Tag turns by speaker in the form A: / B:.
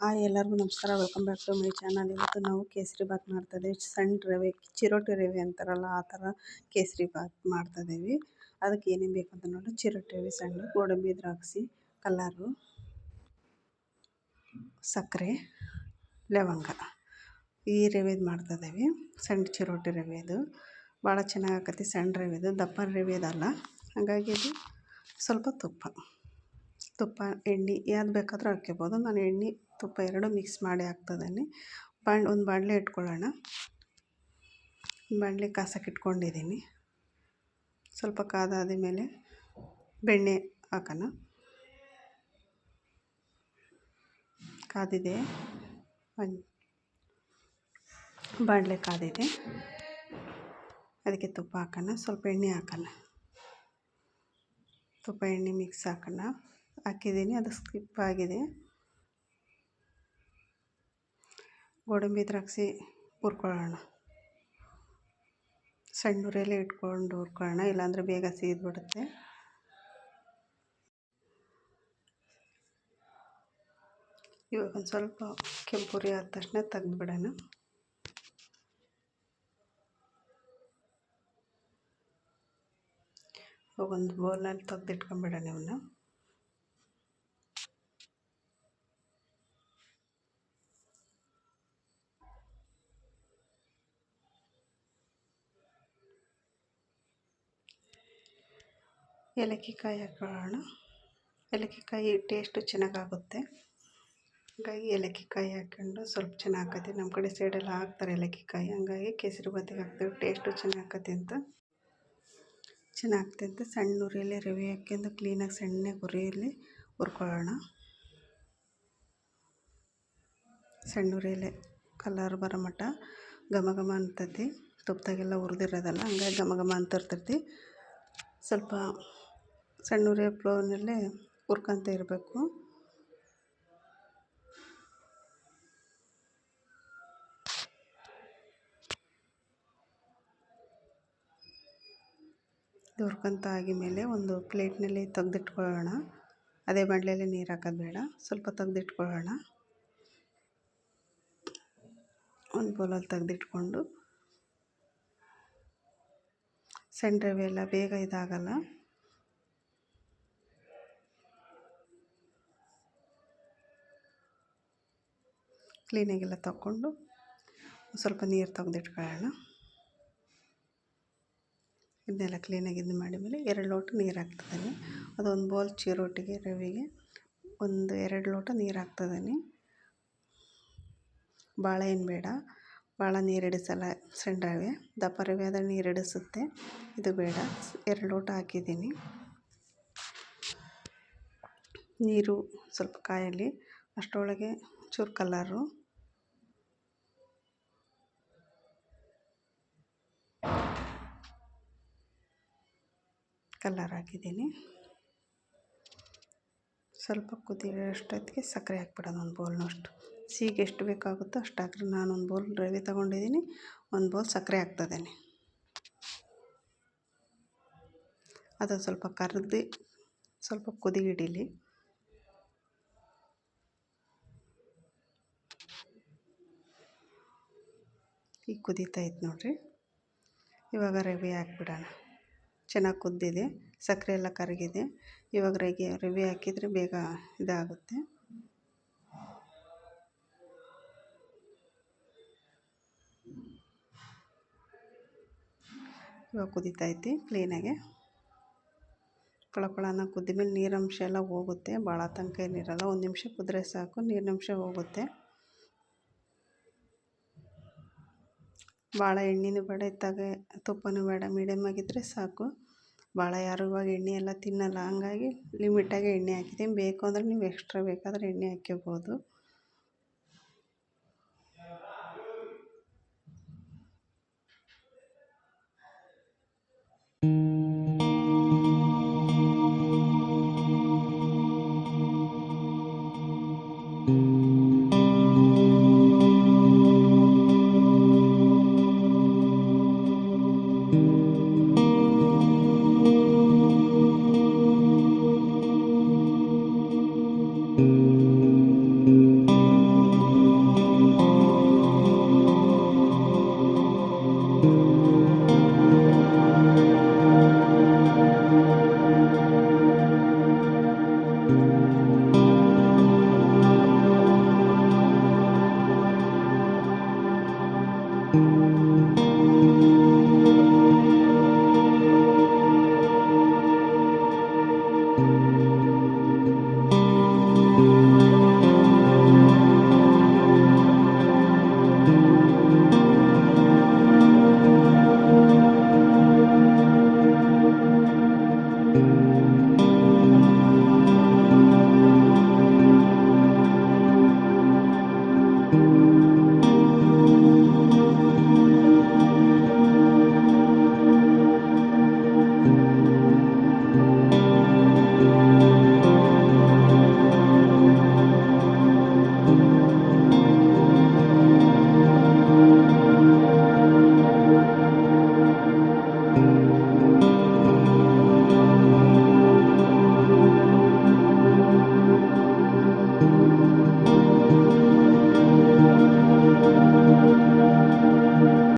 A: Hi ಎಲ್ಲರಿಗೂ ನಮಸ್ಕಾರ. Welcome back to my channel ಇವತ್ತು ನಾವು ಕೇಸರಿ ಬಾತ್ ಮಾಡ್ತಾಯಿದ್ದೀವಿ. ಸಣ್ಣ ರವೆ, ಚಿರೋಟಿ ರವೆ ಅಂತಾರಲ್ಲ, ಆ ಥರ ಕೇಸರಿ ಬಾತ್ ಮಾಡ್ತಾಯಿದ್ದೀವಿ. ಅದಕ್ಕೆ ಏನೇನು ಬೇಕು ಅಂತ ನೋಡಿ. ಚಿರೋಟಿ ರವೆ ಸಣ್ಣ, ಗೋಡಂಬಿ, ದ್ರಾಕ್ಷಿ, ಕಲ್ಲರು, ಸಕ್ಕರೆ, ಲವಂಗ. ಈ ರವೆದು ಮಾಡ್ತಾಯಿದ್ದೀವಿ. ಸಣ್ಣ ಚಿರೋಟಿ ರವೆದು. ಭಾಳ ಚೆನ್ನಾಗಿ ಆಕತಿ ಸಣ್ಣ ರವೆದು. ದಪ್ಪ ರವೆದಲ್ಲ. ಹಾಗಾಗಿ ಇದು ಸ್ವಲ್ಪ ತುಪ್ಪ. ತುಪ್ಪ, ಎಣ್ಣೆ ಯಾವ್ದು ಬೇಕಾದರೂ ಹಾಕ್ಕೋಬೋದು ನಾನು ಎಣ್ಣೆ ತುಪ್ಪ ಎರಡು ಮಿಕ್ಸ್ ಮಾಡಿ ಹಾಕ್ತದಾನೆ. ಬಾಣ್, ಒಂದು ಬಾಣಲೆ ಇಟ್ಕೊಳ್ಳೋಣ. ಬಾಣಲೆ ಕಾಸಕ್ಕೆ ಇಟ್ಕೊಂಡಿದ್ದೀನಿ ಸ್ವಲ್ಪ ಕಾದಾದ ಮೇಲೆ ಬೆಣ್ಣೆ ಹಾಕೋಣ. ಕಾದಿದೆ. ಬಾಣಲೆ ಕಾದಿದೆ. ಅದಕ್ಕೆ ತುಪ್ಪ ಹಾಕೋಣ. ಸ್ವಲ್ಪ ಎಣ್ಣೆ ಹಾಕೋಣ. ತುಪ್ಪ ಎಣ್ಣೆ ಮಿಕ್ಸ್ ಹಾಕೋಣ. ಹಾಕಿದ್ದೀನಿ ಅದು ಸ್ಕಿಪ್ ಆಗಿದೆ. ಗೋಡಂಬಿ ದ್ರಾಕ್ಷಿ ಹುರ್ಕೊಳ್ಳೋಣ. ಸಣ್ಣ ಉರಿಯಲ್ಲೇ ಇಟ್ಕೊಂಡು ಹುರ್ಕೊಳ್ಳೋಣ, ಇಲ್ಲಾಂದರೆ ಬೇಗ ಸೀದ್ಬಿಡುತ್ತೆ. ಇವಾಗ ಒಂದು ಸ್ವಲ್ಪ ಕೆಂಪುರಿ ಆದ ತಕ್ಷಣ ತೆಗೆದ್ಬಿಡೋಣ. ಒಂದು ಬೌಲ್ನಲ್ಲಿ ತೆಗೆದಿಟ್ಕೊಂಬಿಡೋಣ ಇವನ್ನ ಏಲಕ್ಕಿ ಕಾಯಿ ಹಾಕೊಳ್ಳೋಣ ಏಲಕ್ಕಿ ಕಾಯಿ ಟೇಸ್ಟು ಚೆನ್ನಾಗಾಗುತ್ತೆ. ಹಾಗಾಗಿ ಏಲಕ್ಕಿ ಕಾಯಿ ಹಾಕ್ಕೊಂಡು ಸ್ವಲ್ಪ ಚೆನ್ನಾಗಿ ನಮ್ಮ ಕಡೆ ಸೈಡೆಲ್ಲ ಹಾಕ್ತಾರೆ ಏಲಕ್ಕಿ ಕಾಯಿ ಹಂಗಾಗಿ ಕೇಸರಿ ಬಾತಿಗೆ ಹಾಕ್ತಾರೆ. ಟೇಸ್ಟು ಚೆನ್ನಾಗತ್ತೆ ಅಂತ. ಚೆನ್ನಾಗ್ತೈತೆ ಅಂತ ಸಣ್ಣ ಉರಿಯಲ್ಲಿ ರವೆ ಹಾಕ್ಕೊಂಡು ಕ್ಲೀನಾಗಿ ಸಣ್ಣಗೆ ಉರಿಯಲ್ಲಿ ಹುರ್ಕೊಳ್ಳೋಣ. ಸಣ್ಣ ಉರಿಯಲ್ಲೇ ಕಲರ್ ಬರೋ ಮಟ್ಟ ಘಮ ಘಮ ಅಂತತಿ. ತುಪ್ಪದಾಗೆಲ್ಲ ಹುರಿದಿರೋದಲ್ಲ, ಹಂಗಾಗಿ ಘಮ ಘಮ ಅಂತಿರ್ತೈತಿ ಸ್ವಲ್ಪ ಸಣ್ಣ ಉರಿಯ ಫ್ಲೋರ್ನಲ್ಲೇ ಹುರ್ಕೊಂತ ಇರಬೇಕು. ಇದು ಹುರ್ಕೊಂತ ಮೇಲೆ ಒಂದು ಪ್ಲೇಟ್ನಲ್ಲಿ ತೆಗೆದಿಟ್ಕೊಳ್ಳೋಣ. ಅದೇ ಬಾಣಲೆಯಲ್ಲಿ ನೀರು ಹಾಕೋದು ಬೇಡ, ಸ್ವಲ್ಪ ತೆಗೆದಿಟ್ಕೊಳ್ಳೋಣ. ಒಂದು ಬೌಲಲ್ಲಿ ತೆಗೆದಿಟ್ಕೊಂಡು. ಸಣ್ಣ ರವೆ ಎಲ್ಲ ಬೇಗ ಇದಾಗಲ್ಲ. ಕ್ಲೀನಾಗೆಲ್ಲ ತಗೊಂಡು ಸ್ವಲ್ಪ ನೀರು ತೆಗೆದಿಟ್ಕೊಳ್ಳೋಣ. ಇದನ್ನೆಲ್ಲ ಕ್ಲೀನಾಗಿ ಇದು ಮಾಡಿದ್ಮೇಲೆ ಎರಡು ಲೋಟ ನೀರು ಹಾಕ್ತಿದ್ದೀನಿ. ಅದೊಂದು ಬೌಲ್ ಚಿರೋಟಿಗೆ, ರವೆಗೆ ಒಂದು ಎರಡು ಲೋಟ ನೀರು ಹಾಕ್ತಿದ್ದೀನಿ. ಭಾಳ ಏನು ಬೇಡ. ಭಾಳ ನೀರು ಹಿಡಿಸಲ್ಲ ಸಣ್ಣ ರವೆ ದಪ್ಪ ರವೆ ಆದರೆ ನೀರು ಹಿಡಿಸುತ್ತೆ. ಇದು ಬೇಡ. ಎರಡು ಲೋಟ ಹಾಕಿದ್ದೀನಿ. ನೀರು ಸ್ವಲ್ಪ ಕಾಯಲಿ ಅಷ್ಟರೊಳಗೆ ಚೂರು ಕಲರು ಕಲರ್ ಹಾಕಿದ್ದೀನಿ. ಸ್ವಲ್ಪ ಕುದಿಯೋಷ್ಟೊತ್ತಿಗೆ ಸಕ್ಕರೆ ಹಾಕ್ಬಿಡೋದು ಒಂದು ಬೌಲ್ನಷ್ಟು ಸೀಗೆ ಎಷ್ಟು ಬೇಕಾಗುತ್ತೋ ಅಷ್ಟು ಹಾಕ್ರಿ. ನಾನು ಒಂದು ಬೌಲ್ ರವೆ ತೊಗೊಂಡಿದ್ದೀನಿ. ಒಂದು ಬೌಲ್ ಸಕ್ಕರೆ ಹಾಕ್ತದೇನೆ ಅದು ಸ್ವಲ್ಪ ಕರ್ದು ಸ್ವಲ್ಪ ಕುದಿ ಹಿಡೀಲಿ. ಈಗ ಕುದೀತಾ ಇತ್ತು ನೋಡಿರಿ. ಇವಾಗ ರವೆ ಹಾಕ್ಬಿಡೋಣ. ಚೆನ್ನಾಗಿ ಕುದ್ದಿದೆ, ಸಕ್ಕರೆ ಎಲ್ಲ ಕರಗಿದೆ. ಇವಾಗ ರೈಗೆ ರವೆ ಹಾಕಿದರೆ ಬೇಗ ಇದಾಗುತ್ತೆ. ಇವಾಗ ಕುದೀತೈತಿ ಕ್ಲೀನಾಗೆ ಪಳಪಳನ ಕುದ್ದ ಮೇಲೆ ನೀರಂಶ ಎಲ್ಲ ಹೋಗುತ್ತೆ. ಭಾಳ ತನಕ ಏನಿರಲ್ಲ, ಒಂದು ನಿಮಿಷ ಕುದ್ರೆ ಸಾಕು ನೀರಿನಂಶ ಹೋಗುತ್ತೆ. ಭಾಳ ಎಣ್ಣೆನೂ ಬೇಡ ಇತ್ತಾಗ ತುಪ್ಪನೂ ಬೇಡ ಮೀಡಿಯಮ್ ಆಗಿದ್ದರೆ ಸಾಕು. ಭಾಳ ಯಾರು ಇವಾಗ ಎಣ್ಣೆ ಎಲ್ಲ ತಿನ್ನಲ್ಲ, ಹಂಗಾಗಿ ಲಿಮಿಟಾಗಿ ಎಣ್ಣೆ ಹಾಕಿದ್ದೀನಿ. ಬೇಕು ಅಂದರೆ ನೀವು ಎಕ್ಸ್ಟ್ರಾ ಬೇಕಾದರೆ ಎಣ್ಣೆ ಹಾಕ್ಕೋಬೋದು Thank you.